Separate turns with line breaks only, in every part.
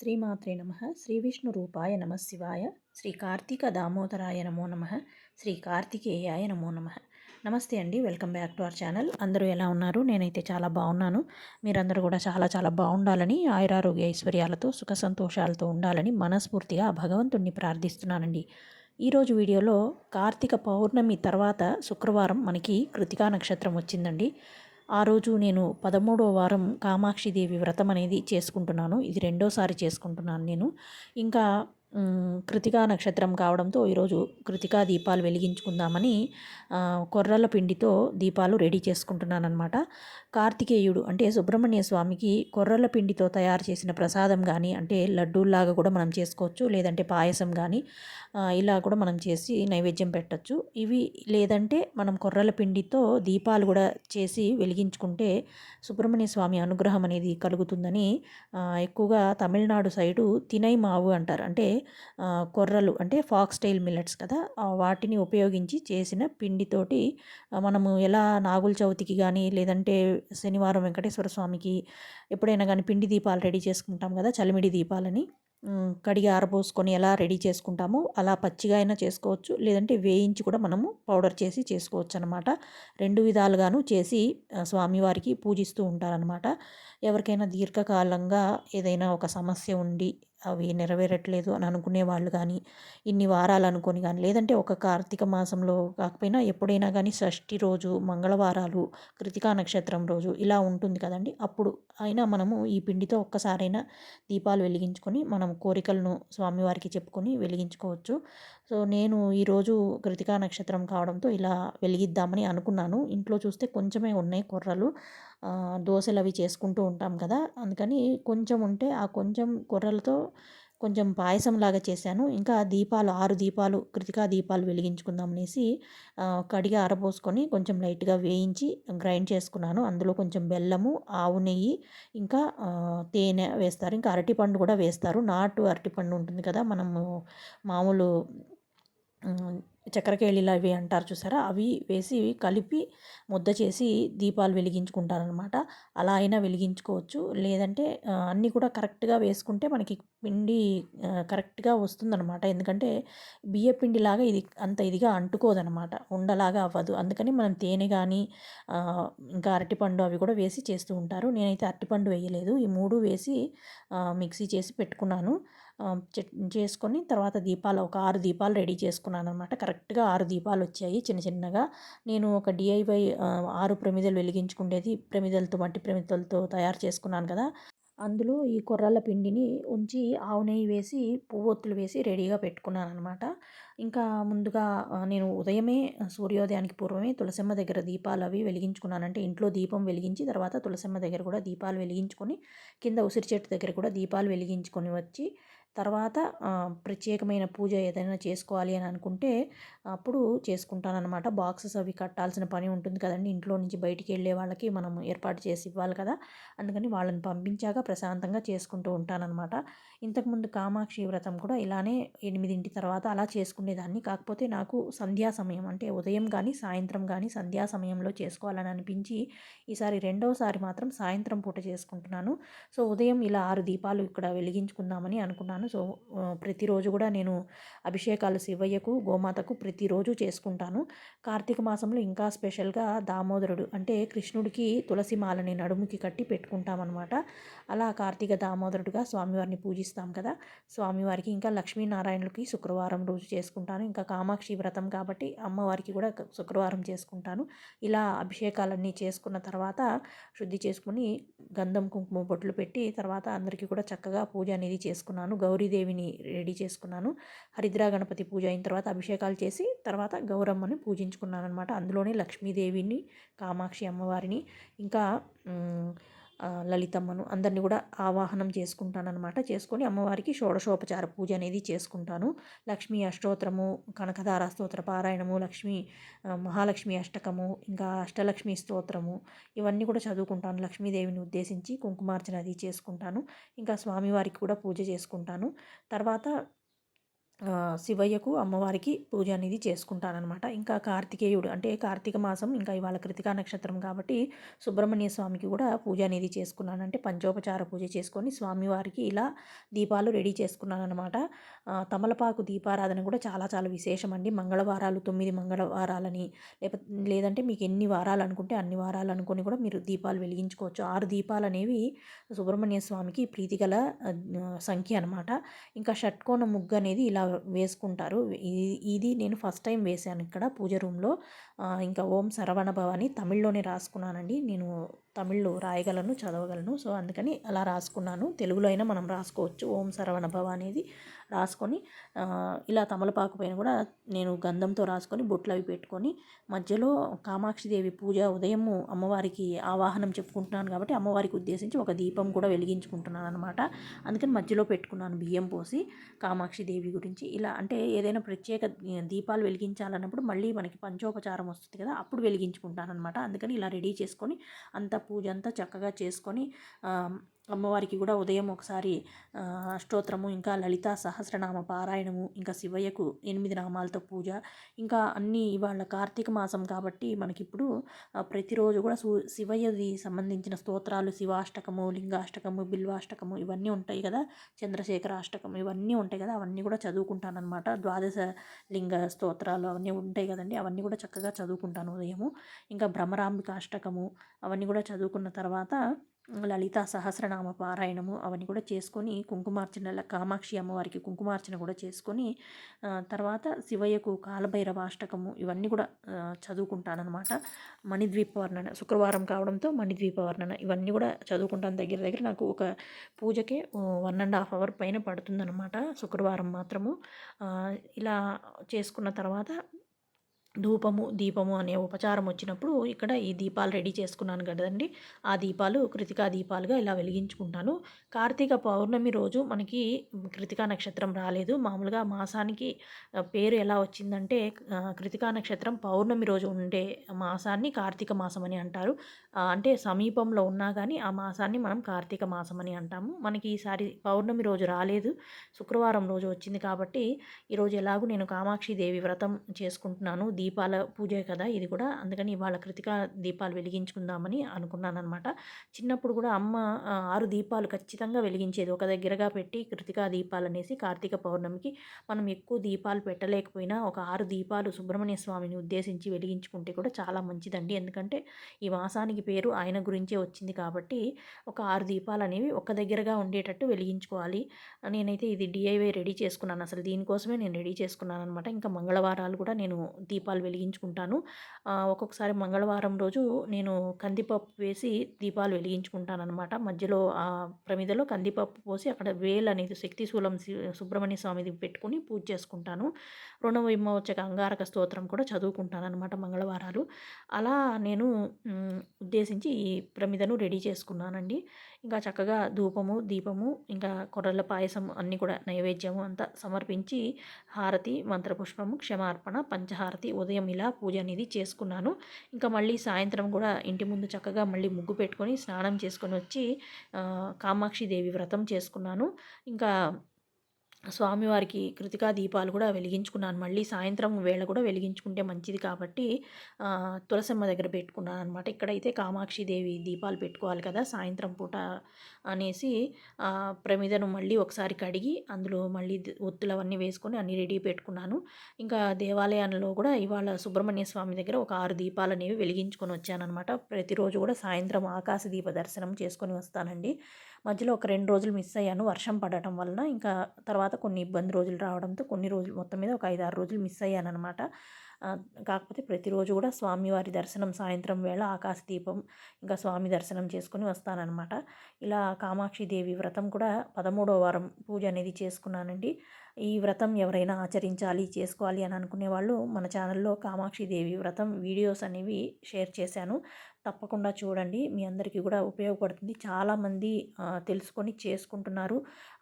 శ్రీమాత్రే నమ. శ్రీ విష్ణు రూపాయ నమ శివాయ. శ్రీ కార్తీక దామోదరాయ నమో నమ. శ్రీ కార్తికేయాయ నమో నమ. నమస్తే అండి. Welcome back to our channel. అందరూ ఎలా ఉన్నారు? నేనైతే చాలా బాగున్నాను. మీరందరూ కూడా చాలా చాలా బాగుండాలని ఆయురారోగ్య ఐశ్వర్యాలతో సుఖ సంతోషాలతో ఉండాలని మనస్ఫూర్తిగా భగవంతుణ్ణి ప్రార్థిస్తున్నానండి. ఈరోజు వీడియోలో కార్తీక పౌర్ణమి తర్వాత శుక్రవారం మనకి కృతికా నక్షత్రం వచ్చిందండి. ఆ రోజు నేను పదమూడవ వారం కామాక్షిదేవి వ్రతం అనేది చేసుకుంటున్నాను. ఇది రెండోసారి చేసుకుంటున్నాను నేను. ఇంకా కృతికా నక్షత్రం కావడంతో ఈరోజు కృతికా దీపాలు వెలిగించుకుందామని కొర్రల పిండితో దీపాలు రెడీ చేసుకుంటున్నాను అనమాట కార్తికేయుడు అంటే సుబ్రహ్మణ్య స్వామికి కొర్రల పిండితో తయారు చేసిన ప్రసాదం కానీ అంటే లడ్డూల్లాగా కూడా మనం చేసుకోవచ్చు లేదంటే పాయసం కానీ ఇలా కూడా మనం చేసి నైవేద్యం పెట్టచ్చు. ఇవి లేదంటే మనం కొర్రల పిండితో దీపాలు కూడా చేసి వెలిగించుకుంటే సుబ్రహ్మణ్య స్వామి అనుగ్రహం అనేది కలుగుతుందని ఎక్కువగా తమిళనాడు సైడు తినై మావు అంటారు. అంటే కొర్రలు అంటే ఫాక్స్ టైల్ మిల్లెట్స్ కదా వాటిని ఉపయోగించి చేసిన పిండితోటి మనము ఎలా నాగుల చవితికి కానీ లేదంటే శనివారం వెంకటేశ్వర స్వామికి ఎప్పుడైనా కానీ పిండి దీపాలు రెడీ చేసుకుంటాం కదా చలిమిడి దీపాలని కడిగి ఆరబోసుకొని ఎలా రెడీ చేసుకుంటామో అలా పచ్చిగా అయినా చేసుకోవచ్చు లేదంటే వేయించి కూడా మనము పౌడర్ చేసి చేసుకోవచ్చు అనమాట రెండు విధాలుగాను చేసి స్వామివారికి పూజిస్తూ ఉంటారనమాట. ఎవరికైనా దీర్ఘకాలంగా ఏదైనా ఒక సమస్య ఉండి అవి నెరవేరట్లేదు అని అనుకునే వాళ్ళు కానీ ఇన్ని వారాలు అనుకొని కానీ లేదంటే ఒక కార్తీక మాసంలో కాకపోయినా ఎప్పుడైనా కానీ షష్ఠి రోజు మంగళవారాలు కృతికా నక్షత్రం రోజు ఇలా ఉంటుంది కదండి. అప్పుడు అయినా మనము ఈ పిండితో ఒక్కసారైనా దీపాలు వెలిగించుకొని మనం కోరికలను స్వామివారికి చెప్పుకొని వెలిగించుకోవచ్చు. సో నేను ఈరోజు కృతికా నక్షత్రం కావడంతో ఇలా వెలిగిద్దామని అనుకున్నాను. ఇంట్లో చూస్తే కొంచెమే ఉన్నాయి కుర్రలు. దోశలు అవి చేసుకుంటూ ఉంటాం కదా! అందుకని కొంచెం ఉంటే ఆ కొంచెం కుర్రలతో కొంచెం పాయసంలాగా చేశాను. ఇంకా దీపాలు ఆరు దీపాలు కృతికా దీపాలు వెలిగించుకుందాం అనేసి కడిగి ఆరబోసుకొని కొంచెం లైట్గా వేయించి గ్రైండ్ చేసుకున్నాను. అందులో కొంచెం బెల్లము ఆవు నెయ్యి ఇంకా తేనె వేస్తారు. ఇంకా అరటిపండు కూడా వేస్తారు. నాటు అరటిపండు ఉంటుంది కదా! మనము మామూలు చక్కెరకేళిలు అవి అంటారు చూసారా? అవి వేసి కలిపి ముద్ద చేసి దీపాలు వెలిగించుకుంటారనమాట అలా అయినా వెలిగించుకోవచ్చు. లేదంటే అన్నీ కూడా కరెక్ట్గా వేసుకుంటే మనకి పిండి కరెక్ట్గా వస్తుందన్నమాట ఎందుకంటే బియ్య పిండిలాగా ఇది అంత ఇదిగా అంటుకోదనమాట. ఉండలాగా అవ్వదు. అందుకని మనం తేనె కానీ ఇంకా అరటిపండు అవి కూడా వేసి చేస్తూ ఉంటారు. నేనైతే అరటిపండు వేయలేదు. ఈ మూడు వేసి మిక్సీ చేసి పెట్టుకున్నాను. చేసుకొని తర్వాత దీపాలు ఒక ఆరు దీపాలు రెడీ చేసుకున్నాను అనమాట కరెక్ట్గా ఆరు దీపాలు వచ్చాయి చిన్న చిన్నగా. నేను ఒక డిఐవై ఆరు ప్రమిదలు వెలిగించుకునేది ప్రమిదలతో మట్టి ప్రమిదలతో తయారు చేసుకున్నాను కదా. అందులో ఈ కొర్రల పిండిని ఉంచి ఆవు నెయ్యి వేసి పువ్వొత్తులు వేసి రెడీగా పెట్టుకున్నాను అనమాట ఇంకా ముందుగా నేను ఉదయమే సూర్యోదయానికి పూర్వమే తులసమ్మ దగ్గర దీపాలు అవి వెలిగించుకున్నానంటే ఇంట్లో దీపం వెలిగించి తర్వాత తులసమ్మ దగ్గర కూడా దీపాలు వెలిగించుకొని కింద ఉసిరి చెట్టు దగ్గర కూడా దీపాలు వెలిగించుకొని వచ్చి తర్వాత ప్రత్యేకమైన పూజ ఏదైనా చేసుకోవాలి అని అనుకుంటే అప్పుడు చేసుకుంటానన్నమాట. బాక్సెస్ అవి కట్టాల్సిన పని ఉంటుంది కదండి. ఇంట్లో నుంచి బయటికి వెళ్ళే వాళ్ళకి మనం ఏర్పాటు చేసి ఇవ్వాలి కదా. అందుకని వాళ్ళని పంపించాక ప్రశాంతంగా చేసుకుంటూ ఉంటానన్నమాట. ఇంతకుముందు కామాక్షి వ్రతం కూడా ఇలానే ఎనిమిదింటి తర్వాత అలా చేసుకునేదాన్ని. కాకపోతే నాకు సంధ్యా సమయం అంటే ఉదయం కానీ సాయంత్రం కానీ సంధ్యా సమయంలో చేసుకోవాలని అనిపించి ఈసారి రెండవసారి మాత్రం సాయంత్రం పూట చేసుకుంటున్నాను. సో ఉదయం ఇలా ఆరు దీపాలు ఇక్కడ వెలిగించుకుందామని అనుకున్నాను. సో ప్రతిరోజు కూడా నేను అభిషేకాలు శివయ్యకు గోమాతకు ప్రతిరోజు చేసుకుంటాను. కార్తీక మాసంలో ఇంకా స్పెషల్గా దామోదరుడు అంటే కృష్ణుడికి తులసి మాలని నడుముకి కట్టి పెట్టుకుంటామన్నమాట. అలా కార్తీక దామోదరుడుగా స్వామివారిని పూజిస్తాం కదా. స్వామివారికి ఇంకా లక్ష్మీనారాయణులకి శుక్రవారం రోజు చేసుకుంటాను. ఇంకా కామాక్షి వ్రతం కాబట్టి అమ్మవారికి కూడా శుక్రవారం చేసుకుంటాను. ఇలా అభిషేకాలన్నీ చేసుకున్న తర్వాత శుద్ధి చేసుకుని గంధం కుంకుమ బొట్లు పెట్టి తర్వాత అందరికీ కూడా చక్కగా పూజ అనేది చేసుకున్నాను. గౌరీ గౌరీదేవిని రెడీ చేసుకున్నాను. హరిద్రా గణపతి పూజ అయిన తర్వాత అభిషేకాలు చేసి తర్వాత గౌరమ్మని పూజించుకున్నాను అనమాట అందులోనే లక్ష్మీదేవిని కామాక్షి అమ్మవారిని ఇంకా లలితమ్మను అందరినీ కూడా ఆవాహనం చేసుకుంటానమాట చేసుకొని అమ్మవారికి షోడశోపచార పూజ అనేది చేసుకుంటాను. లక్ష్మీ అష్టోత్తరము కనకధార స్తోత్ర పారాయణము లక్ష్మీ మహాలక్ష్మి అష్టకము ఇంకా అష్టలక్ష్మి స్తోత్రము ఇవన్నీ కూడా చదువుకుంటాను. లక్ష్మీదేవిని ఉద్దేశించి కుంకుమార్చన అది చేసుకుంటాను. ఇంకా స్వామివారికి కూడా పూజ చేసుకుంటాను. తర్వాత శివయ్యకు అమ్మవారికి పూజ అనేది చేసుకుంటానన్నమాట. ఇంకా కార్తికేయుడు అంటే కార్తీక మాసం ఇంకా ఇవాళ కృతికా నక్షత్రం కాబట్టి సుబ్రహ్మణ్య స్వామికి కూడా పూజ అనేది చేసుకున్నాను. అంటే పంచోపచార పూజ చేసుకొని స్వామివారికి ఇలా దీపాలు రెడీ చేసుకున్నాను అనమాట తమలపాకు దీపారాధన కూడా చాలా చాలా విశేషం అండి మంగళవారాలు తొమ్మిది మంగళవారాలని లేకపోతే లేదంటే మీకు ఎన్ని వారాలు అనుకుంటే అన్ని వారాలు అనుకొని కూడా మీరు దీపాలు వెలిగించుకోవచ్చు. ఆరు దీపాలు అనేవి సుబ్రహ్మణ్య స్వామికి ప్రీతిగల సంఖ్య అనమాట ఇంకా షట్కోణ ముగ్గు అనేది ఇలా వేసుకుంటారు. ఇది ఇది నేను ఫస్ట్ టైం వేశాను ఇక్కడ పూజ రూమ్లో. ఇంకా ఓం సరవణభవ అని తమిళ్ళోనే రాసుకున్నానండి. నేను తమిళ్ళో రాయగలను చదవగలను. సో అందుకని అలా రాసుకున్నాను. తెలుగులో అయినా మనం రాసుకోవచ్చు. ఓం సరవణ భవ అనేది రాసుకొని ఇలా తమలపాకు పైన కూడా నేను గంధంతో రాసుకొని బొట్లు అవి పెట్టుకొని మధ్యలో కామాక్షిదేవి పూజ ఉదయము అమ్మవారికి ఆవాహనం చెప్పుకుంటున్నాను కాబట్టి అమ్మవారికి ఉద్దేశించి ఒక దీపం కూడా వెలిగించుకుంటున్నాను అనమాట అందుకని మధ్యలో పెట్టుకున్నాను బియ్యం పోసి కామాక్షి దేవి గురించి. ఇలా అంటే ఏదైనా ప్రత్యేక దీపాలు వెలిగించాలన్నప్పుడు మళ్ళీ మనకి పంచోపచారం వస్తుంది కదా అప్పుడు వెలిగించుకుంటాను అనమాట అందుకని ఇలా రెడీ చేసుకొని అంత పూజ అంతా చక్కగా చేసుకొని అమ్మవారికి కూడా ఉదయం ఒకసారి ఆ, అష్టోత్తరము ఇంకా లలితా సహస్రనామ పారాయణము ఇంకా శివయ్యకు ఎనిమిది నామాలతో పూజ ఇంకా అన్నీ ఇవాళ కార్తీక మాసం కాబట్టి మనకిప్పుడు ప్రతిరోజు కూడా సూ శివయ్యది సంబంధించిన స్తోత్రాలు శివాష్టకము లింగాష్టకము బిల్వాష్టకము ఇవన్నీ ఉంటాయి కదా చంద్రశేఖరాష్టకం ఇవన్నీ ఉంటాయి కదా అవన్నీ కూడా చదువుకుంటాను అనమాట ద్వాదశ లింగ స్తోత్రాలు అవన్నీ ఉంటాయి కదండి అవన్నీ కూడా చక్కగా చదువుకుంటాను ఉదయము. ఇంకా భ్రమరాంబిక అష్టకము అవన్నీ కూడా చదువుకున్న తర్వాత లలితా సహస్రనామ పారాయణము అవన్నీ కూడా చేసుకొని కుంకుమార్చన కామాక్షి అమ్మవారికి కుంకుమార్చన కూడా చేసుకొని తర్వాత శివయ్యకు కాలభైరవ అష్టకము ఇవన్నీ కూడా చదువుకుంటానమాట మణిద్వీప వర్ణన శుక్రవారం కావడంతో మణిద్వీప వర్ణన ఇవన్నీ కూడా చదువుకుంటాను దగ్గర దగ్గర. నాకు ఒక పూజకే వన్ అండ్ హాఫ్ అవర్ పైన పడుతుందన్నమాట శుక్రవారం మాత్రము. ఇలా చేసుకున్న తర్వాత ధూపము దీపము అనే ఉపచారం వచ్చినప్పుడు ఇక్కడ ఈ దీపాలు రెడీ చేసుకున్నాను కదండి. ఆ దీపాలు కృతికా దీపాలుగా ఇలా వెలిగించుకుంటాను. కార్తీక పౌర్ణమి రోజు మనకి కృతికా నక్షత్రం రాలేదు. మామూలుగా మాసానికి పేరు ఎలా వచ్చిందంటే కృతికా నక్షత్రం పౌర్ణమి రోజు ఉండే మాసాన్ని కార్తీక మాసం అని అంటారు. అంటే సమీపంలో ఉన్నా కానీ ఆ మాసాన్ని మనం కార్తీక మాసం అని అంటాము. మనకి ఈసారి పౌర్ణమి రోజు రాలేదు. శుక్రవారం రోజు వచ్చింది కాబట్టి ఈరోజు ఎలాగూ నేను కామాక్షి దేవి వ్రతం చేసుకుంటున్నాను. దీపాల పూజే కదా ఇది కూడా. అందుకని ఇవాళ కృతిక దీపాలు వెలిగించుకుందామని అనుకున్నాను అనమాట చిన్నప్పుడు కూడా అమ్మ ఆరు దీపాలు ఖచ్చితంగా వెలిగించేది. ఒక దగ్గరగా పెట్టి కృతికా దీపాలు అనేసి కార్తీక పౌర్ణమికి మనం ఎక్కువ దీపాలు పెట్టలేకపోయినా ఒక ఆరు దీపాలు సుబ్రహ్మణ్య స్వామిని ఉద్దేశించి వెలిగించుకుంటే కూడా చాలా మంచిదండి. ఎందుకంటే ఈ మాసానికి పేరు ఆయన గురించే వచ్చింది కాబట్టి ఒక ఆరు దీపాలు అనేవి ఒక దగ్గరగా ఉండేటట్టు వెలిగించుకోవాలి. నేనైతే ఇది డిఐవై రెడీ చేసుకున్నాను. అసలు దీనికోసమే నేను రెడీ చేసుకున్నాను అనమాట ఇంకా మంగళవారాలు కూడా నేను దీపాలు వెలిగించుకుంటాను. ఒక్కొక్కసారి మంగళవారం రోజు నేను కందిపప్పు వేసి దీపాలు వెలిగించుకుంటాను అనమాట మధ్యలో ఆ ప్రమిదలో కందిపప్పు పోసి అక్కడ వేలు అనేది శక్తి శూలం సుబ్రహ్మణ్య స్వామిది పెట్టుకుని పూజ చేసుకుంటాను. రుణ విమోచక అంగారక స్తోత్రం కూడా చదువుకుంటాను అనమాట మంగళవారాలు. అలా నేను ఉద్దేశించి ఈ ప్రమిదను రెడీ చేసుకున్నానండి. ఇంకా చక్కగా ధూపము దీపము ఇంకా కొర్రల పాయసం అన్నీ కూడా నైవేద్యము అంతా సమర్పించి హారతి మంత్రపుష్పము క్షమార్పణ పంచహారతి ఉదయం ఇలా పూజ అనేది చేసుకున్నాను. ఇంకా మళ్ళీ సాయంత్రం కూడా ఇంటి ముందు చక్కగా మళ్ళీ ముగ్గు పెట్టుకొని స్నానం చేసుకొని వచ్చి కామాక్షి దేవి వ్రతం చేసుకున్నాను. ఇంకా స్వామివారికి కృతికా దీపాలు కూడా వెలిగించుకున్నాను. మళ్ళీ సాయంత్రం వేళ కూడా వెలిగించుకుంటే మంచిది కాబట్టి తులసమ్మ దగ్గర పెట్టుకున్నాను అనమాట ఇక్కడైతే కామాక్షి దేవి దీపాలు పెట్టుకోవాలి కదా సాయంత్రం పూట అనేసి ప్రమిదను మళ్ళీ ఒకసారి కడిగి అందులో మళ్ళీ ఒత్తులు అవన్నీ వేసుకొని అన్ని రెడీ పెట్టుకున్నాను. ఇంకా దేవాలయంలో కూడా ఇవాళ సుబ్రహ్మణ్య స్వామి దగ్గర ఒక ఆరు దీపాలు అనేవి వెలిగించుకొని వచ్చానమాట ప్రతిరోజు కూడా సాయంత్రం ఆకాశ దీప దర్శనం చేసుకొని వస్తానండి. మధ్యలో ఒక రెండు రోజులు మిస్ అయ్యాను. వర్షం పడటం వలన ఇంకా తర్వాత కొన్ని ఇబ్బంది రోజులు రావడంతో కొన్ని రోజులు మొత్తం మీద ఒక ఐదు ఆరు రోజులు మిస్ అయ్యాను అనమాట కాకపోతే ప్రతిరోజు కూడా స్వామివారి దర్శనం సాయంత్రం వేళ ఆకాశ దీపం ఇంకా స్వామి దర్శనం చేసుకుని వస్తానన్నమాట. ఇలా కామాక్షి దేవి వ్రతం కూడా పదమూడో వారం పూజ అనేది చేసుకున్నానండి. ఈ వ్రతం ఎవరైనా ఆచరించాలి చేసుకోవాలి అని అనుకునే వాళ్ళు మన ఛానల్లో కామాక్షి దేవి వ్రతం వీడియోస్ అనేవి షేర్ చేశాను. తప్పకుండా చూడండి. మీ అందరికీ కూడా ఉపయోగపడుతుంది. చాలామంది తెలుసుకొని చేసుకుంటున్నారు.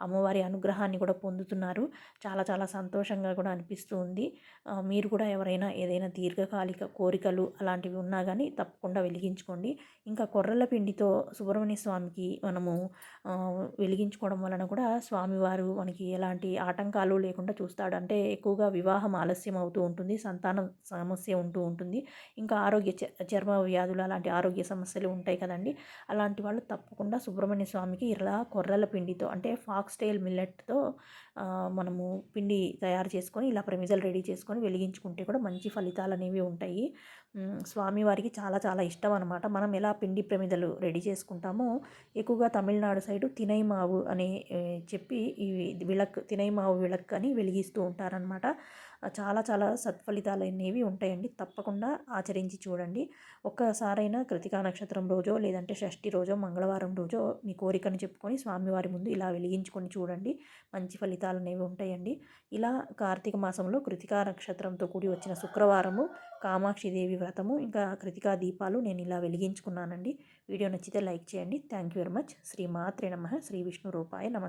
అమ్మవారి అనుగ్రహాన్ని కూడా పొందుతున్నారు. చాలా చాలా సంతోషంగా కూడా అనిపిస్తూ ఉంది. మీరు కూడా ఎవరైనా ఏదైనా దీర్ఘకాలిక కోరికలు అలాంటివి ఉన్నా కానీ తప్పకుండా వెలిగించుకోండి. ఇంకా కొర్రల పిండితో సుబ్రహ్మణ్య స్వామికి మనము వెలిగించుకోవడం వలన కూడా స్వామివారు మనకి ఎలాంటి ఆటంకాలు లేకుండా చూస్తాడు. అంటే ఎక్కువగా వివాహం ఆలస్యం అవుతూ ఉంటుంది. సంతానం సమస్య ఉంటూ ఉంటుంది. ఇంకా ఆరోగ్య చర్మ వ్యాధులు అలాంటి ఆరోగ్య సమస్యలు ఉంటాయి కదండి. అలాంటి వాళ్ళు తప్పకుండా సుబ్రహ్మణ్య స్వామికి ఇలా కొర్రల పిండితో అంటే ఫాక్స్ టైల్ మిల్లెట్తో మనము పిండి తయారు చేసుకొని ఇలా ప్రమిజలు రెడీ చేసుకొని వెలిగించుకుంటే కూడా మంచి ఫలితాలు అనేవి ఉంటాయి. స్వామివారికి చాలా చాలా ఇష్టం అనమాట మనం ఎలా పిండి ప్రమిదలు రెడీ చేసుకుంటామో ఎక్కువగా తమిళనాడు సైడు తినై మావు అని చెప్పి ఈ విలక్ తినైమావు మావు అని వెలిగిస్తూ ఉంటారనమాట చాలా చాలా సత్ఫలితాలు అనేవి ఉంటాయండి. తప్పకుండా ఆచరించి చూడండి. ఒక్కసారైనా కృతికా నక్షత్రం రోజో లేదంటే షష్ఠి రోజో మంగళవారం రోజో మీ కోరికను చెప్పుకొని స్వామివారి ముందు ఇలా వెలిగించుకొని చూడండి. మంచి ఫలితాలు అనేవి ఉంటాయండి. ఇలా కార్తీక మాసంలో కృతికా నక్షత్రంతో కూడి వచ్చిన శుక్రవారము కామాక్షిదేవి వ్రతము ఇంకా కృతికా దీపాలు నేను ఇలా వెలిగించుకున్నానండి. వీడియో నచ్చితే లైక్ చేయండి. Thank you very much. Shri మాత్రే నమ. శ్రీ విష్ణు రూపాయ నమ